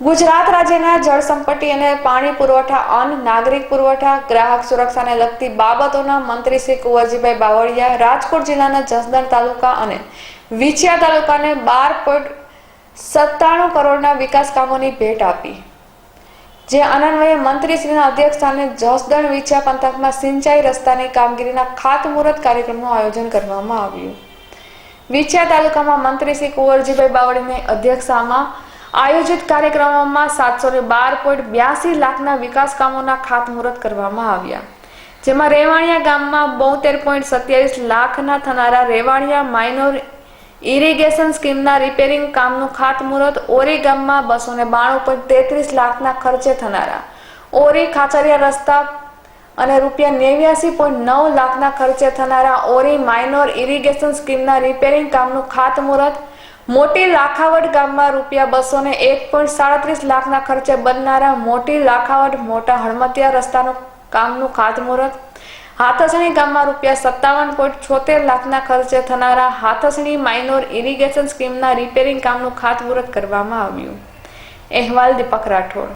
ગુજરાત રાજ્યના જળ સંપત્તિ અને પાણી પુરવઠા, અન્ન, નાગરિક પુરવઠા, ગ્રાહક સુરક્ષાને લગતી બાબતોના મંત્રી શ્રી કુંવરજીભાઈ બાવળિયા રાજકોટ જિલ્લાના જસદણ તાલુકા અને વિછિયા તાલુકાને બાર પોઈન્ટ સત્તાણું કરોડના વિકાસ કામોની ભેટ આપી. જે અનન્વયે મંત્રીશ્રીના અધ્યક્ષસ્થાને જસદણ વિછિયા પંથકમાં સિંચાઈ રસ્તાની કામગીરીના ખાતમુહૂર્ત કાર્યક્રમનું આયોજન કરવામાં આવ્યું. વિછિયા તાલુકામાં મંત્રી શ્રી કુંવરજીભાઈ બાવળીની અધ્યક્ષતામાં આયોજિત કાર્યક્રમમાં સાતસો ને બાર પોઈન્ટ બ્યાસી લાખના વિકાસ કામોના ખાતમુહૂર્ત કરવામાં આવ્યા. જેમાં રેવાણિયા ગામમાં બોતેર પોઈન્ટ સત્યાવીસ લાખના થનારા રેવાણિયા માઇનોર ઇરિગેશન સ્કીમના રિપેરિંગ કામનું ખાતમુહૂર્ત ઓરી ગામમાં બસો ને બાણું પોઈન્ટ તેત્રીસ લાખના ખર્ચે થનારા. ઓરી ખાચરિયા રસ્તા અને રૂપિયા નેવ્યાસી પોઈન્ટ નવ લાખના ખર્ચે થનારા ઓરી માઇનોર ઇરિગેશન સ્કીમના રિપેરિંગ કામનું ખાતમુહૂર્ત મોટી લાખાવડ ગામમાં રૂપિયા બસો ને એક પોઈન્ટ સાડત્રીસ લાખના ખર્ચે બનનારા મોટી લાખાવડ મોટા હળમતિયા રસ્તાનું કામનું ખાતમુહૂર્ત. હાથસણી ગામમાં રૂપિયા સત્તાવન પોઈન્ટ છોતેર લાખના ખર્ચે થનારા હાથસણી માઇનોર ઇરિગેશન સ્કીમના રિપેરિંગ કામનું ખાતમુહૂર્ત કરવામાં આવ્યું. અહેવાલ દીપક રાઠોડ.